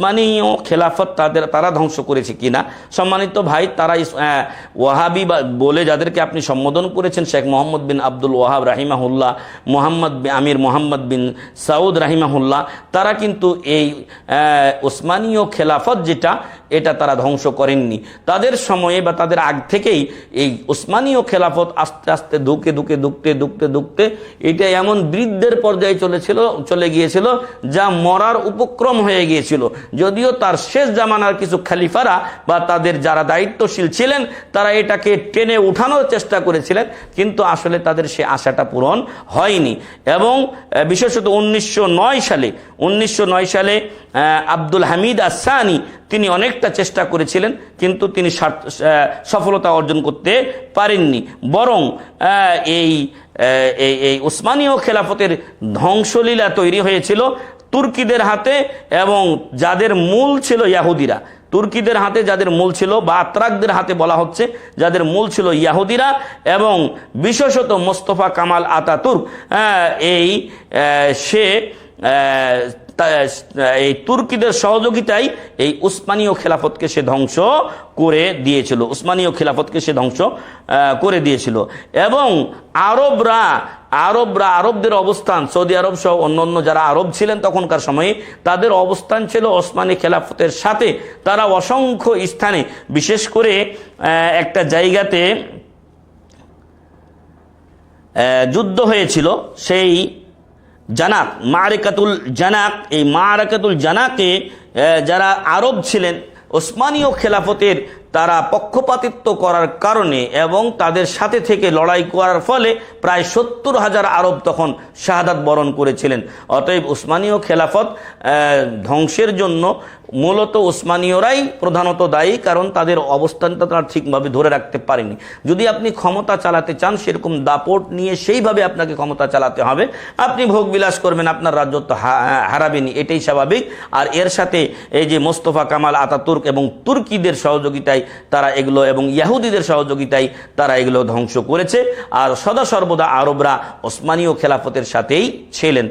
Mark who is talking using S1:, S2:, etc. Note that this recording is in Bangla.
S1: উসমানীয় খেলাফত তাদের, তারা ধ্বংস করেছে কিনা? সম্মানিত ভাই, তারা ওয়াহাবি বলে যাদেরকে আপনি সম্বোধন করেছেন, শেখ মোহাম্মদ বিন আব্দুল ওয়াহাব রাহিমাহুল্লাহ, মোহাম্মদ আমির মোহাম্মদ বিন সাউদ রাহিমাহুল্লাহ, তারা কিন্তু এই ওসমানীয় খেলাফত যেটা এটা তারা ধ্বংস করেননি। তাদের সময়ে বা তাদের আগ থেকেই এই উসমানীয় খেলাফত আস্তে আস্তে ধুকে ধুকে ধুকতে ধুকতে ধুকতে এটা এমন বৃদ্ধের পর্যায়ে চলেছিল, চলে গিয়েছিল যা মরার উপক্রম হয়ে গিয়েছিল। যদিও তার শেষ জামানার কিছু খালিফারা বা তাদের যারা দায়িত্বশীল ছিলেন, তারা এটাকে টেনে উঠানোর চেষ্টা করেছিলেন, কিন্তু আসলে তাদের সে আশাটা পূরণ হয়নি। এবং বিশেষত উনিশশো নয় সালে, উনিশশো নয় সালে আব্দুল হামিদ আসানি তিনি অনেকটা চেষ্টা করেছিলেন, কিন্তু তিনি সফলতা অর্জন করতে পারেননি। বরং এই এই উসমানীয় খেলাফতের ধ্বংসলীলা তৈরি হয়েছিল তুর্কিদের হাতে এবং যাদের মূল ছিল ইয়াহুদিরা। তুর্কিদের হাতে যাদের মূল ছিল বা আত্রাকদের হাতে বলা হচ্ছে, যাদের মূল ছিল ইয়াহুদিরা এবং বিশেষত মোস্তফা কামাল আতাতুর্ক এই সে এই তুর্কিদের সহযোগিতায় এই উসমানীয় খেলাফতকে সে ধ্বংস করে দিয়েছিল। উসমানীয় খেলাফতকে সে ধ্বংস করে দিয়েছিল। এবং আরবরা আরবরা, আরবদের অবস্থান, সৌদি আরব সহ অন্যান্য যারা আরব ছিলেন তখনকার সময়ে, তাদের অবস্থান ছিল ওসমানী খেলাফতের সাথে। তারা অসংখ্য স্থানে, বিশেষ করে একটা জায়গাতে যুদ্ধ হয়েছিল। সেই জানাক মারেকাতুল জানাক এই মারেকাতুল জানাকে যারা আরব ছিলেন ওসমানীয় খেলাফতের তারা পক্ষপাতিত্ব করার কারণে এবং তাদের সাথে থেকে লড়াই করার ফলে প্রায় সত্তর হাজার আরব তখন শাহাদাত বরণ করেছিলেন। অতএব উসমানীয় খেলাফত ধ্বংসের জন্য মূলত উসমানীয়রাই প্রধানত দায়ী, কারণ তাদের অবস্থানটা তারা ঠিকভাবে ধরে রাখতে পারেনি। যদি আপনি ক্ষমতা চালাতে চান, সেরকম দাপট নিয়ে সেইভাবে আপনাকে ক্ষমতা চালাতে হবে। আপনি ভোগ বিলাস করবেন, আপনার রাজত্ব হা- হারাবেনি, এটাই স্বাভাবিক। আর এর সাথে এই যে মোস্তফা কামাল আতাতুর্ক এবং তুর্কিদের সহযোগিতায় তারা এগুলো এবং ইয়াহুদিদের সহযোগিতায় তারা এগুলো ধ্বংস করেছে। আর সদা সর্বদা আরবরা ওসমানীয় খেলাফতের সাথেই ছিলেন।